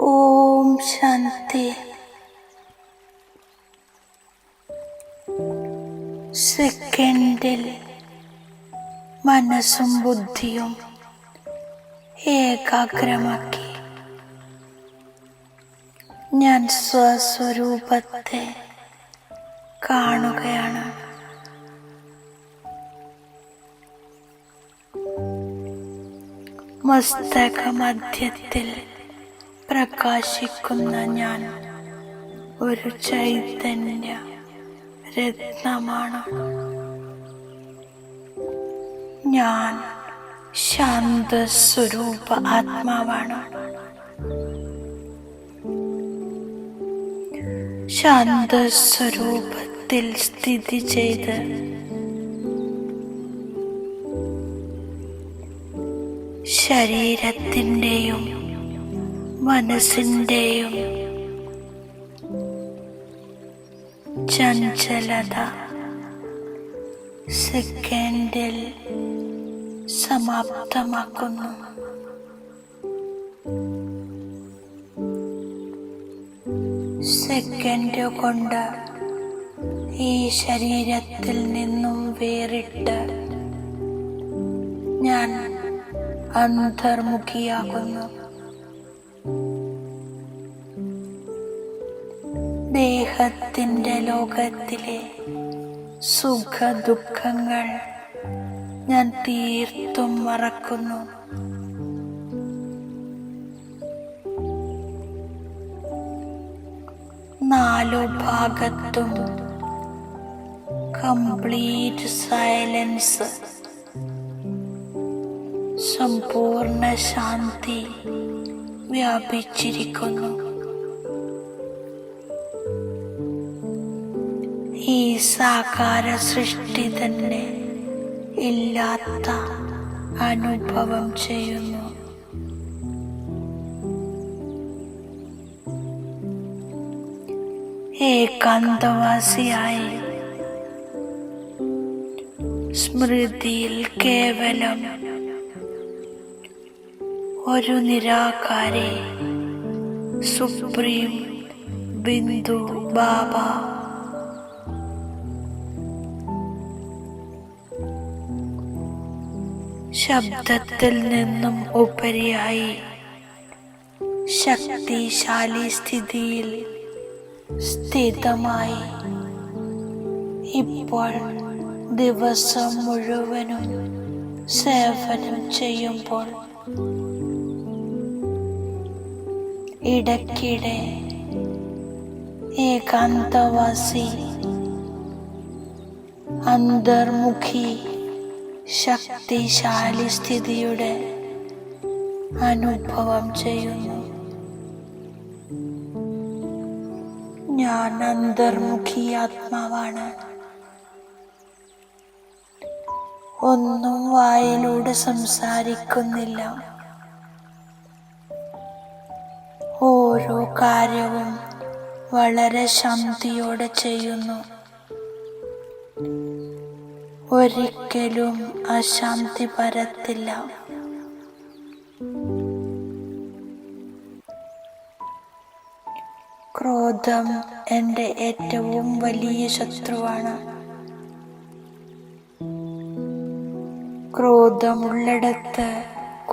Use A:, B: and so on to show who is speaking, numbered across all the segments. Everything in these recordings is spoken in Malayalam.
A: ഓം ശാന്തി. സെക്കൻഡിൽ മനസ്സും ബുദ്ധിയും ഏകാഗ്രമാക്കി. ഞാൻ സ്വസ്വരൂപത്തെ കാണുകയാണ്. മസ്തക മധ്യത്തിൽ പ്രകാശിക്കുന്ന ഞാൻ ഒരു ചൈതന്യ രത്നമാണ്. ഞാൻ ശാന്തസ്വരൂപ ആത്മാവാണ്. ശാന്തസ്വരൂപത്തിൽ സ്ഥിതി ചെയ്ത് ശരീരത്തിന്റെയും മനസ്സിന്റെയും ചഞ്ചലത സെക്കൻഡിൽ സമാപ്തമാക്കുന്നു. സെക്കൻഡ് കൊണ്ട് ഈ ശരീരത്തിൽ നിന്നും വേറിട്ട് ഞാൻ അന്തർമുഖിയാകുന്നു ദേഹത്തിന്റെ ലോകത്തിലെ സുഖ ദുഃഖങ്ങൾ ഞാൻ തീർത്തും മറക്കുന്നു നാലു ഭാഗത്തും കംപ്ലീറ്റ് സൈലൻസ് സമ്പൂർണ ശാന്തി വ്യാപിച്ചിരിക്കുന്നു. ഈ സാകാര സൃഷ്ടി തന്നെ ഇല്ലാത്ത അനുഭവം ചെയ്യുന്നു. ഏകാന്തവാസിയായി സ്മൃതിയിൽ കേവലം ഒരു നിരാകാരി. സുപ്രീം ബിന്ദു ബാബ. ശബ്ദത്തിൽ നിന്നും ഉപരിയായി ശക്തിശാലി സ്ഥിതിയിൽ സ്ഥിതമായി. ഇപ്പോൾ ദിവസം മുഴുവനും സേവനം ചെയ്യുമ്പോൾ ഇടയ്ക്കിടെ ഏകാന്തവാസി അന്തർമുഖി ശക്തിശാലി സ്ഥിതിയുടെ അനുഭവം ചെയ്യുന്നു. ഞാൻ അന്തർമുഖി ആത്മാവാണ്. ഒന്നും വായിലൂടെ സംസാരിക്കുന്നില്ല. ഓരോ കാര്യവും വളരെ ശാന്തിയോടെ ചെയ്യുന്നു. ഒരിക്കലും അശാന്തി പരത്തില്ല. ക്രോധം എന്റെ ഏറ്റവും വലിയ ശത്രുവാണ്. ക്രോധമുള്ളിടത്ത്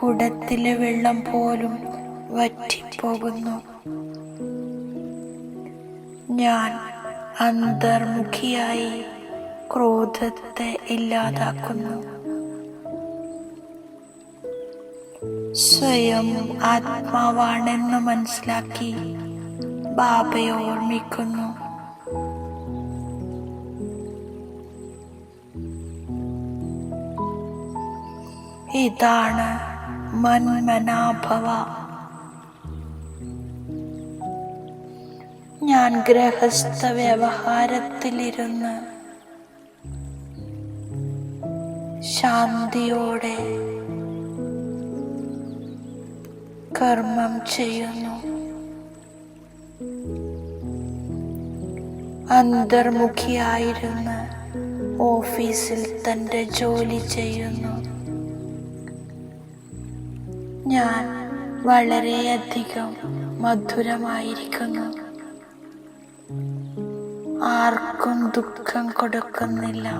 A: കുടത്തിലെ വെള്ളം പോലും വറ്റിപ്പോകുന്നു. ഞാൻ അന്തർമുഖിയായി ക്രോധത്തെ ഇല്ലാതാക്കുന്നു. സ്വയം ആത്മാവാണെന്ന് മനസ്സിലാക്കി ബാബയെ ഓർമ്മിക്കുന്നു. ഇതാണ് മന്മനാഭവ. ഞാൻ ഗൃഹസ്ഥ വ്യവഹാരത്തിലിരുന്ന് ശാന്തിയോടെ കർമ്മം ചെയ്യുന്നു. അന്തർമുഖിയായിരുന്ന് ഓഫീസിൽ തന്റെ ജോലി ചെയ്യുന്നു. ഞാൻ വളരെയധികം മധുരമായിരിക്കുന്നു. ആർക്കും ദുഃഖം കൊടുക്കുന്നില്ല.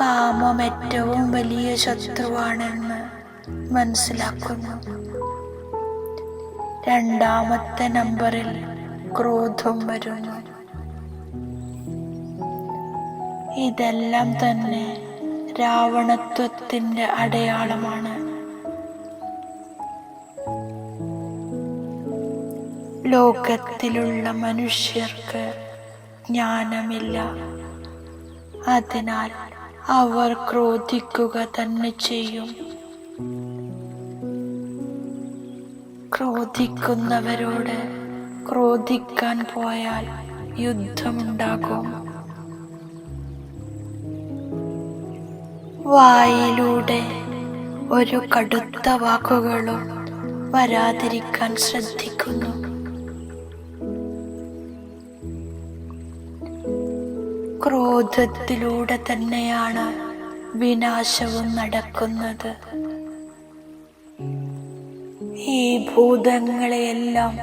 A: കാമം ഏറ്റവും വലിയ ശത്രുവാണെന്ന് മനസ്സിലാക്കുന്നു. രണ്ടാമത്തെ നമ്പറിൽ ക്രോധം വരുന്നു. ഇതെല്ലാം തന്നെ രാവണത്വത്തിന്റെ അടയാളമാണ്. ലോകത്തിലുള്ള മനുഷ്യർക്ക് ജ്ഞാനമില്ല. അതിനാൽ അവർ ക്രോധിക്കുക തന്നെ ചെയ്യും. ക്രോധിക്കുന്നവരോട് ക്രോധിക്കാൻ പോയാൽ യുദ്ധമുണ്ടാകും. വായിലൂടെ ഒരു കടുത്ത വാക്കുകളും വരാതിരിക്കാൻ ശ്രദ്ധിക്കുന്നു. ക്രോധത്തിലൂടെ തന്നെയാണ് വിനാശവും നടക്കുന്നത്. ഈ ഭൂതങ്ങളെയെല്ലാം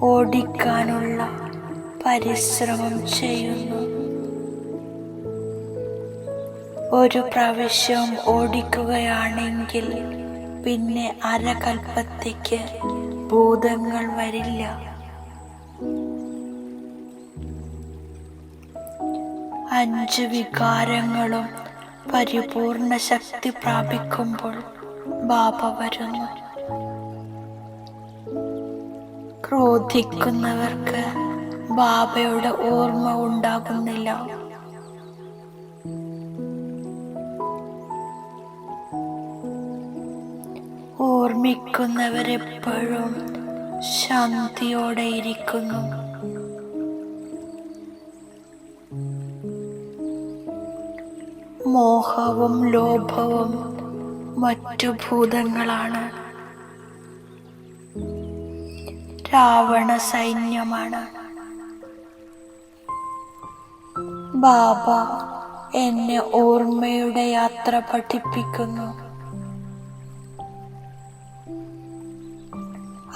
A: ഓടിക്കാനുള്ള പരിശ്രമം ചെയ്യുന്നു. ഒരു പ്രാവശ്യം ഓടിക്കുകയാണെങ്കിൽ പിന്നെ അരകൽപ്പത്തേക്ക് ഭൂതങ്ങൾ വരില്ല. അഞ്ച് വികാരങ്ങളും പരിപൂർണ ശക്തി പ്രാപിക്കുമ്പോൾ ബാബ വരുന്നു. ക്രോധിക്കുന്നവർക്ക് ബാബയുടെ ഓർമ്മ ഉണ്ടാകുന്നില്ല. ഓർമ്മിക്കുന്നവരെപ്പോഴും ശാന്തിയോടെ ഇരിക്കുന്നു. മോഹവും ലോഭവും മറ്റു ഭൂതങ്ങളാണ്. രാവണ സൈന്യമാണ്. ബാബ എന്നെ ഓർമ്മയുടെ യാത്ര പഠിപ്പിക്കുന്നു.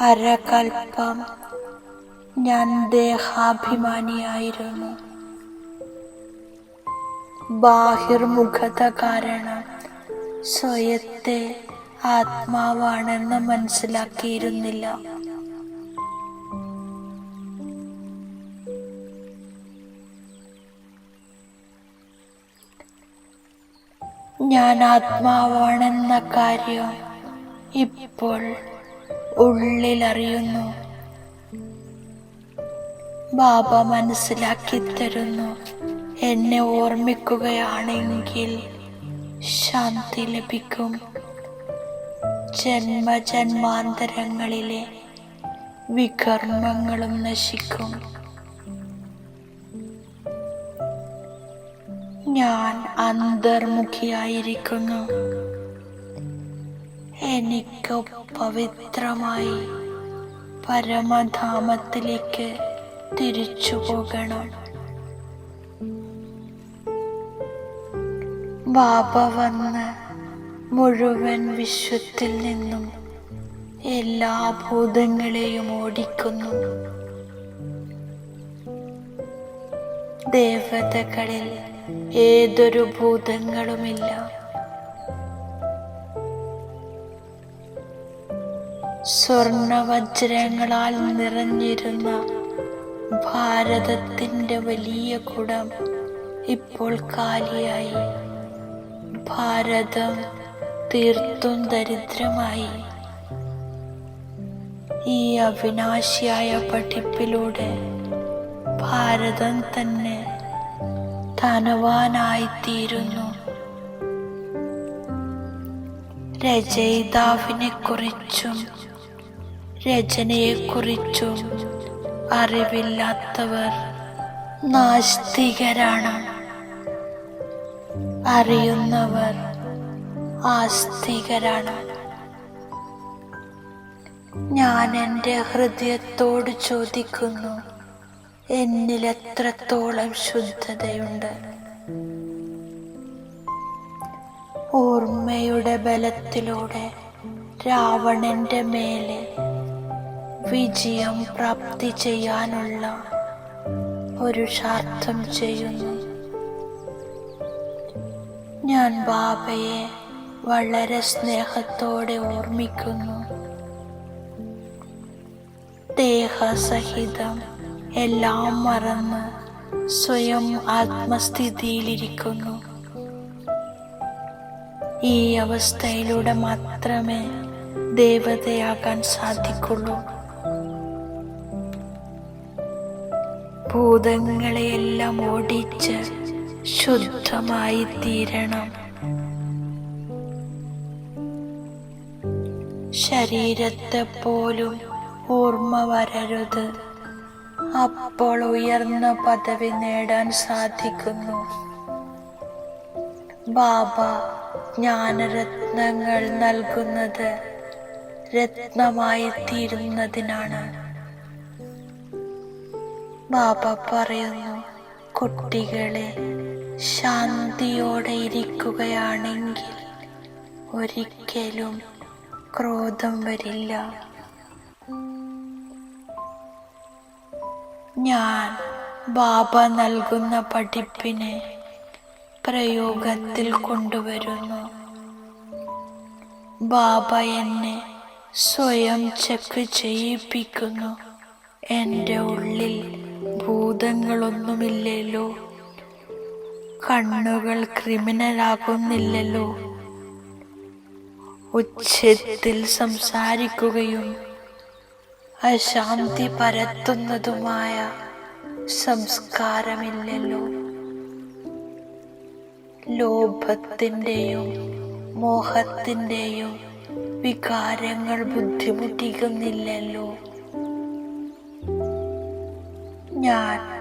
A: അരകൽപ്പം ഞാൻ ദേഹാഭിമാനിയായിരുന്നു. ബാഹിർമുഖത കാരണം സ്വയത്തെ ആത്മാവാണെന്ന് മനസ്സിലാക്കിയിരുന്നില്ല. ഞാൻ ആത്മാവാണെന്ന കാര്യം ഇപ്പോൾ ഉള്ളിലറിയുന്നു. ബാബ മനസ്സിലാക്കി തരുന്നു. എന്നെ ഓർമ്മിക്കുകയാണെങ്കിൽ ശാന്തി ലഭിക്കും. ജന്മജന്മാന്തരങ്ങളിലെ വികർമ്മങ്ങളും നശിക്കും. ഞാൻ അന്തർമുഖിയായിരിക്കുന്നു. എനിക്ക് പവിത്രമായി പരമധാമത്തിലേക്ക് തിരിച്ചു പോകണം ബാബ വന്ന് മുഴുവൻ വിശ്വത്തിൽ നിന്നും എല്ലാ ഭൂതങ്ങളെയും ഓടിക്കുന്നു. ദേവതകളിൽ ഏതൊരു ഭൂതങ്ങളുമില്ല. സ്വർണവജ്രങ്ങളാൽ നിറഞ്ഞിരുന്ന ഭാരതത്തിന്റെ വലിയ കുടം ഇപ്പോൾ കാലിയായി. ഭാരതം തീർത്തും ദരിദ്രമായി. ഈ അവിനാശിയായ പഠിപ്പിലൂടെ ഭാരതം തന്നെ ധനവാനായിത്തീരുന്നു. രചയിതാവിനെ കുറിച്ചും രചനയെക്കുറിച്ചും അറിവില്ലാത്തവർ നാസ്തികരാണ്. അറിയുന്നവർ ആസ്തികരാണ്. ഞാൻ എന്റെ ഹൃദയത്തോട് ചോദിക്കുന്നു എന്നിൽ എത്രത്തോളം ശുദ്ധതയുണ്ട്? ഓർമ്മയുടെ ബലത്തിലൂടെ രാവണന്റെ മേലെ വിജയം പ്രാപ്തി ചെയ്യാനുള്ള ഒരു ശാർത്ഥം ചെയ്യുന്നു. ഞാൻ ബാബയെ വളരെ സ്നേഹത്തോടെ ഓർമ്മിക്കുന്നു. ദേഹസഹിതം എല്ലാം മറന്ന് സ്വയം ആത്മസ്ഥിതിയിലിരിക്കുന്നു. ഈ അവസ്ഥയിലൂടെ മാത്രമേ ദേവതയാകാൻ സാധിക്കുള്ളൂ. ഭൂതങ്ങളെയെല്ലാം ഓടിച്ച് ശുദ്ധമായി തീരണം ശരീരത്തെ പോലും ഓർമ്മ വരരുത്. അപ്പോൾ ഉയർന്ന പദവി നേടാൻ സാധിക്കുന്നു. ബാബ ജ്ഞാനരത്നങ്ങൾ നൽകുന്നത് രത്നമായി തീരുന്നതിനാണ് ബാബ പറയുന്നു കുട്ടികളെ ശാന്തിയോടെ ഇരിക്കുകയാണെങ്കിൽ ഒരിക്കലും ക്രോധം വരില്ല. ഞാൻ ബാബ നൽകുന്ന പഠിപ്പിനെ പ്രയോഗത്തിൽ കൊണ്ടുവരുന്നു. ബാബ എന്നെ സ്വയം ചെക്ക് ചെയ്യിപ്പിക്കുന്നു. എന്റെ ഉള്ളിൽ ഭൂതങ്ങളൊന്നുമില്ലല്ലോ. കണ്ണുകൾ ക്രിമിനലാകുന്നില്ലല്ലോ. ഉച്ചത്തിൽ സംസാരിക്കുകയും അശാന്തി പരത്തുന്നതുമായ സംസ്കാരമില്ലല്ലോ. ലോഭത്തിന്റെയും മോഹത്തിന്റെയും വികാരങ്ങൾ ബുദ്ധിമുട്ടിക്കുന്നില്ലല്ലോ. ഞാൻ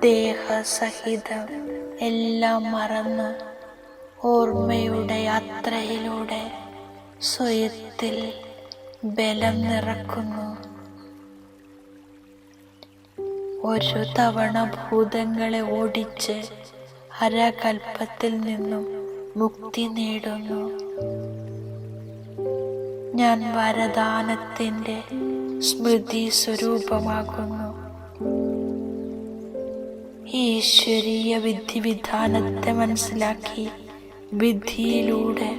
A: ദേഹസഹിതം എല്ലാം മറന്ന് ഓർമ്മയുടെ യാത്രയിലൂടെ സ്വയത്തിൽ ബലം നിറക്കുന്നു. ഒരു തവണ ഭൂതങ്ങളെ ഓടിച്ച് അരകൽപ്പത്തിൽ നിന്നും മുക്തി നേടുന്നു. ഞാൻ വരദാനത്തിന്റെ സ്മൃതി സ്വരൂപമാകുന്നു ഈശ്വരീയ വിധിവിധാനത്തെ മനസ്സിലാക്കി വിധിയിലൂടെ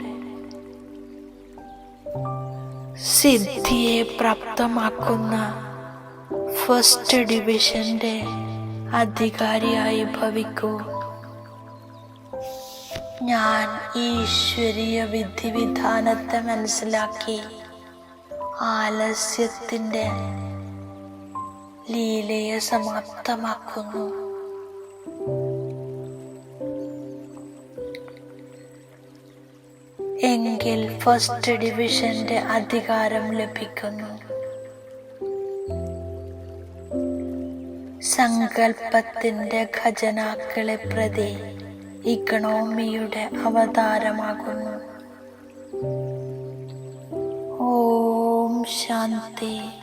A: സിദ്ധിയെ പ്രാപ്തമാക്കുന്ന ഫസ്റ്റ് ഡിവിഷന്റെ അധികാരിയായി ഭവിക്കൂ. ഞാൻ ഈശ്വരീയ വിധിവിധാനത്തെ മനസ്സിലാക്കി ആലസ്യത്തിന്റെ ലീലയെ സമാപ്തമാക്കുന്നു. എങ്കിൽ ഫസ്റ്റ് ഡിവിഷന്റെ അധികാരം ലഭിക്കുന്നു. സങ്കൽപ്പത്തിന്റെ ഖജനാക്കളെ പ്രതി ഇക്കണോമിയുടെ അവതാരമാകുന്നു. ഓം ശാന്തി.